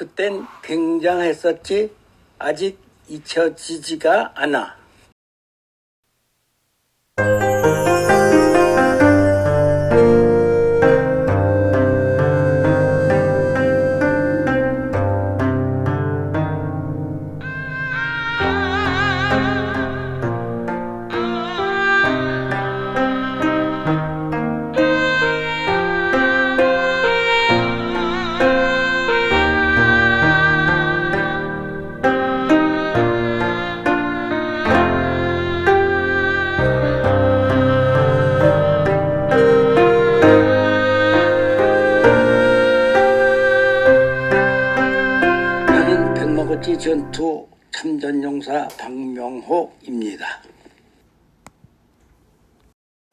그땐 굉장했었지 아직 잊혀지지가 않아. 전투 참전용사 박명호입니다.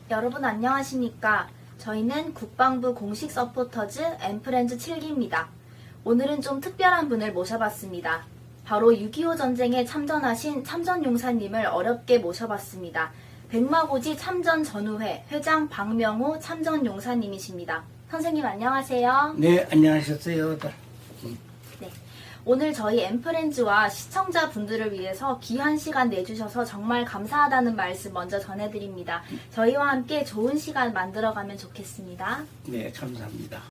여러분 안녕하십니까? 저희는 국방부 공식 서포터즈 엠프렌즈 7기입니다. 오늘은 좀 특별한 분을 모셔봤습니다. 바로 6.25 전쟁에 참전하신 참전용사님을 어렵게 모셔봤습니다. 백마고지 참전 전우회 회장 박명호 참전용사님이십니다. 선생님 안녕하세요. 네, 안녕하셨어요. 네. 오늘 저희 엠프렌즈와 시청자분들을 위해서 귀한 시간 내주셔서 정말 감사하다는 말씀 먼저 전해드립니다. 저희와 함께 좋은 시간 만들어가면 좋겠습니다. 네, 감사합니다.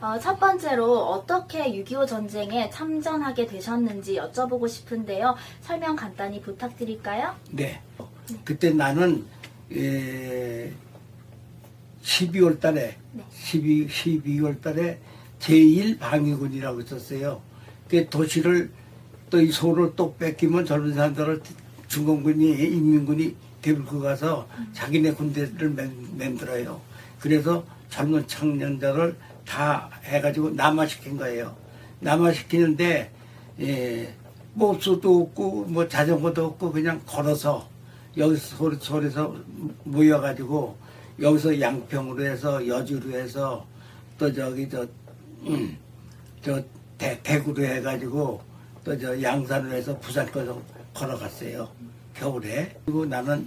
어, 첫 번째로 어떻게 6.25 전쟁에 참전하게 되셨는지 여쭤보고 싶은데요. 설명 간단히 부탁드릴까요? 네. 그때 나는 에, 12월 달에 네. 12, 12월 달에 제1방위군이라고 있었어요. 그 도시를 또 이 소를 또 뺏기면 젊은 사람들을 중공군이 인민군이 대불고 가서 자기네 군대를 만- 만들어요. 그래서 젊은 청년들을 다 해가지고 남아시킨 거예요. 남아시키는데 예, 뭐 없어도 없고 뭐 자전거도 없고 그냥 걸어서 여기서 서울, 서울에서 모여가지고 여기서 양평으로 해서 여주로 해서 또 저기 저, 음, 저 대, 대구로 해가지고 또 저 양산으로 해서 부산까지 걸어갔어요. 겨울에. 그리고 나는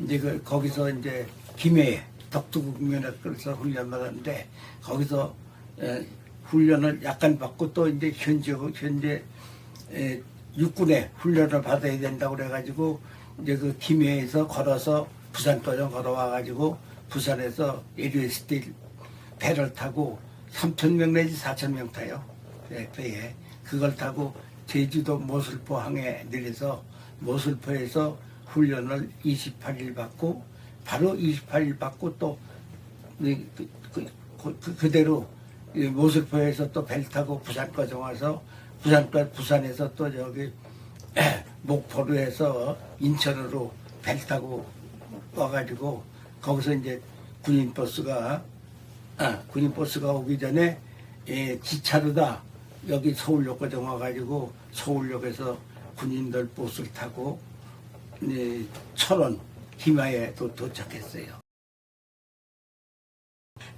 이제 그 거기서 이제 김해에 덕두국면에서 훈련 받았는데 거기서 에, 훈련을 약간 받고 또 이제 현재 현재 에, 육군에 훈련을 받아야 된다고 그래가지고 이제 그 김해에서 걸어서 부산까지 걸어와가지고 부산에서 LSD 배를 타고 3천 명 내지 4천 명 타요. 네, 배에 그걸 타고 제주도 모슬포 항에 내려서 모슬포에서 훈련을 28일 받고 바로 28일 받고 또 그, 그, 그, 그, 그대로 이 모슬포에서 또 배를 타고 부산까지 와서 부산까지 부산에서 또 저기 목포로 해서 인천으로 배를 타고 와가지고 거기서 이제 군인 버스가 아, 군인 버스가 오기 전에 예, 기차로다 여기 서울역까지 와가지고 서울역에서 군인들 버스를 타고 예, 철원 김하에 도, 도착했어요.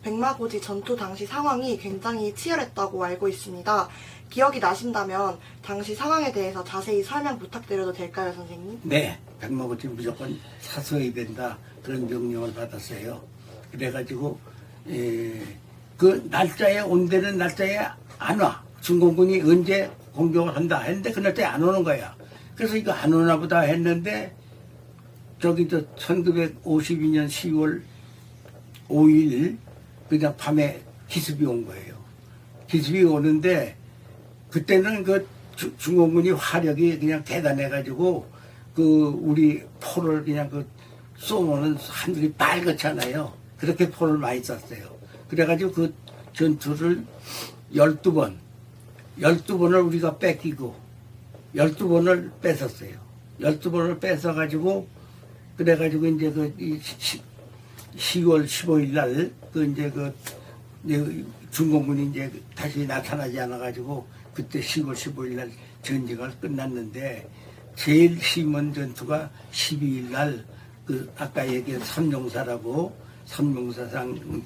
백마고지 전투 당시 상황이 굉장히 치열했다고 알고 있습니다. 기억이 나신다면 당시 상황에 대해서 자세히 설명 부탁드려도 될까요, 선생님? 네, 백마고지 무조건 사서야 된다 그런 명령을 받았어요. 그래가지고 에, 그 날짜에 온다는 날짜에 안 와. 중공군이 언제 공격을 한다 했는데 그 날짜에 안 오는 거야. 그래서 이거 안 오나 보다 했는데 저기 저 1952년 10월 5일 그냥 밤에 기습이 온 거예요. 기습이 오는데 그때는 그 주- 중공군이 화력이 그냥 대단해가지고 그 우리 포를 그냥 그 쏘면은 하늘이 빨갛잖아요. 그렇게 포를 많이 쐈어요. 그래가지고 그 전투를 12번, 12번을 우리가 뺏기고 12번을 뺏었어요. 12번을 뺏어가지고 그래가지고 이제 그이 시- 10월 15일 날, 그 이제 그, 이제 중공군이 이제 다시 나타나지 않아가지고, 그때 10월 15일 날 전쟁을 끝났는데, 제일 심한 전투가 12일 날, 그, 아까 얘기한 삼룡사라고, 삼룡사상,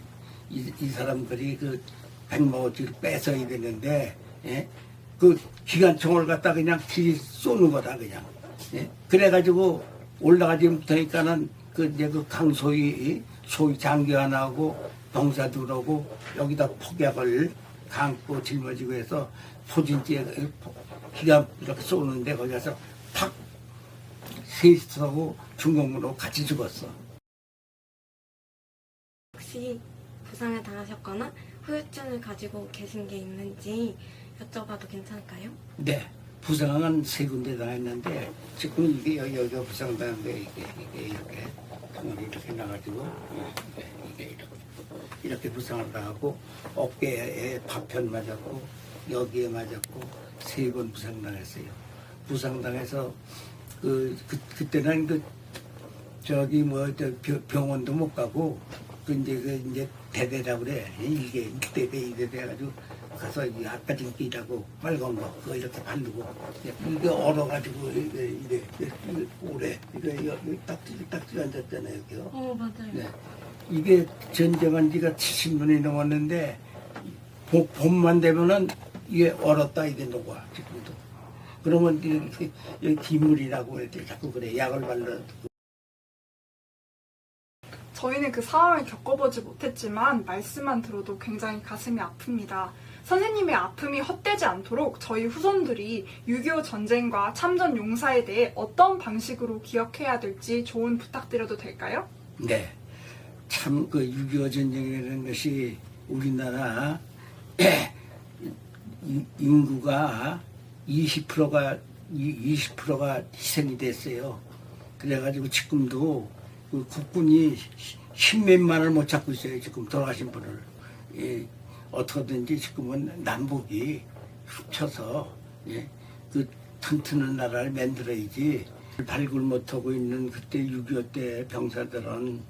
이, 이 사람들이 그, 백마호지를 뺏어야 되는데, 예? 그 기관총을 갖다 그냥 길이 쏘는 거다, 그냥. 예? 그래가지고 올라가지 못하니까는 그 이제 그 강소희 소위 장교 하나하고 병사 들하고 여기다 폭약을 감고 짊어지고 해서 포진지에 기가 이렇게 쏘는데 거기 가서 팍 셋이서 중공으로 같이 죽었어. 혹시 부상을 당하셨거나 후유증을 가지고 계신 게 있는지 여쭤봐도 괜찮을까요? 네. 부상은 세 군데 당했는데 지금 이게 여기, 여기가 부상당한 게 이게, 이게 이렇게 등을 이렇게 나가지고 이게, 이게 이렇게 이렇게 부상을 당하고 어깨에 파편 맞았고 여기에 맞았고 세 번 부상당했어요. 부상당해서 그, 그 그때는 그 저기 뭐저 병원도 못 가고 그 이제 그 이제 대대라고 그래 이게 일대대 이대대 해가지고 가서 이 아까 진기라고 빨간 거 그거 이렇게 바르고 이게 얼어가지고 이게 이게 오래 이게 여기 딱지 딱지 앉았잖아요 여기요. 어 맞아요. 네. 이게 전쟁한 지가 70년이 넘었는데 봄- 봄만 되면은 이게 얼었다 이게 녹아 지금도. 그러면 이렇게 기물이라고 이렇게 자꾸 그래 약을 발라 저희는 그 상황을 겪어보지 못했지만 말씀만 들어도 굉장히 가슴이 아픕니다. 선생님의 아픔이 헛되지 않도록 저희 후손들이 6.25 전쟁과 참전 용사에 대해 어떤 방식으로 기억해야 될지 조언 부탁드려도 될까요? 네. 참 그 6.25 전쟁이라는 것이 우리나라 이- 인구가 20%가 20%가 희생이 됐어요. 그래가지고 지금도 그 국군이 십몇만을 못 찾고 있어요. 지금 돌아가신 분을. 예, 어떻게든지 지금은 남북이 합쳐서 예, 그 튼튼한 나라를 만들어야지 발굴 못하고 있는 그때 6.25 때 병사들은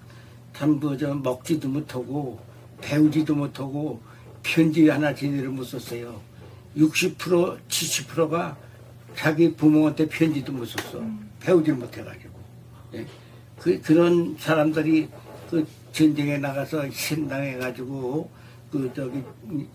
참그저 먹지도 못하고 배우지도 못하고 편지 하나 제대로 못 썼어요. 60% 70%가 자기 부모한테 편지도 못 썼어. 배우지 못해가지고. 예. 그, 그런 사람들이 그 전쟁에 나가서 희생당해가지고 그 저기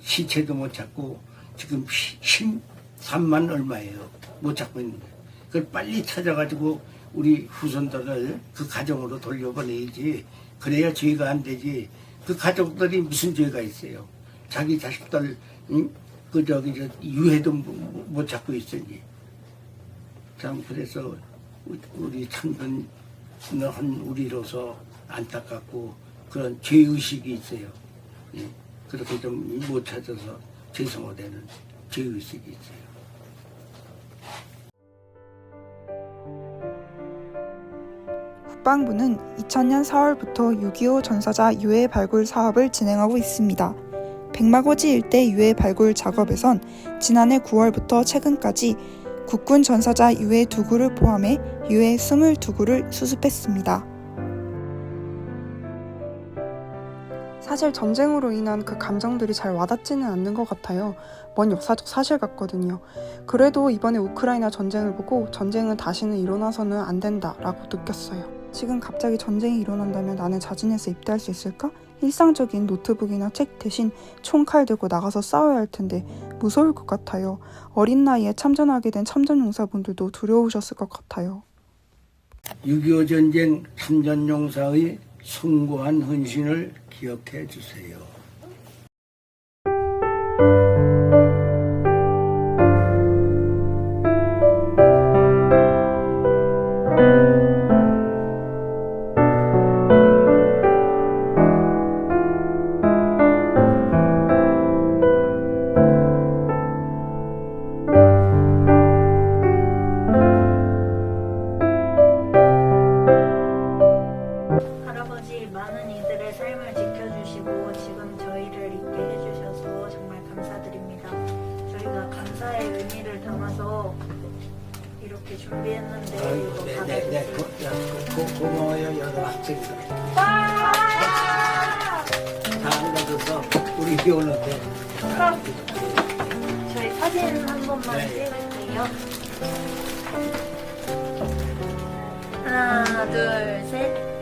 시체도 못 찾고 지금 13만 얼마예요. 못 찾고 있는 게. 그걸 빨리 찾아가지고 우리 후손들을 그 가정으로 돌려보내야지. 그래야 죄가 안 되지. 그 가족들이 무슨 죄가 있어요. 자기 자식들, 응? 그 저기 저 유해도 못- 못 찾고 있으니. 참 그래서 우리 참전 한 우리로서 안타깝고 그런 죄의식이 있어요. 예. 그렇게 좀 못 찾아서 죄송하다는 죄의식이 있어요. 국방부는 2000년 4월부터 6.25 전사자 유해 발굴 사업을 진행하고 있습니다. 백마고지 일대 유해 발굴 작업에선 지난해 9월부터 최근까지 국군 전사자 유해 두 구를 포함해 유해 22구를 수습했습니다. 사실 전쟁으로 인한 그 감정들이 잘 와닿지는 않는 것 같아요. 먼 역사적 사실 같거든요. 그래도 이번에 우크라이나 전쟁을 보고 전쟁은 다시는 일어나서는 안 된다라고 느꼈어요. 지금 갑자기 전쟁이 일어난다면 나는 자진해서 입대할 수 있을까? 일상적인 노트북이나 책 대신 총칼 들고 나가서 싸워야 할 텐데 무서울 것 같아요. 어린 나이에 참전하게 된 참전용사분들도 두려우셨을 것 같아요. 6.25 전쟁 참전용사의 숭고한 헌신을 기억해 주세요. 고, 고, 고마워요, 여러 학생들. 다 앉아서 우리 기원한테. 저희 사진 한 번만 네. 찍을게요. 하나, 둘, 셋.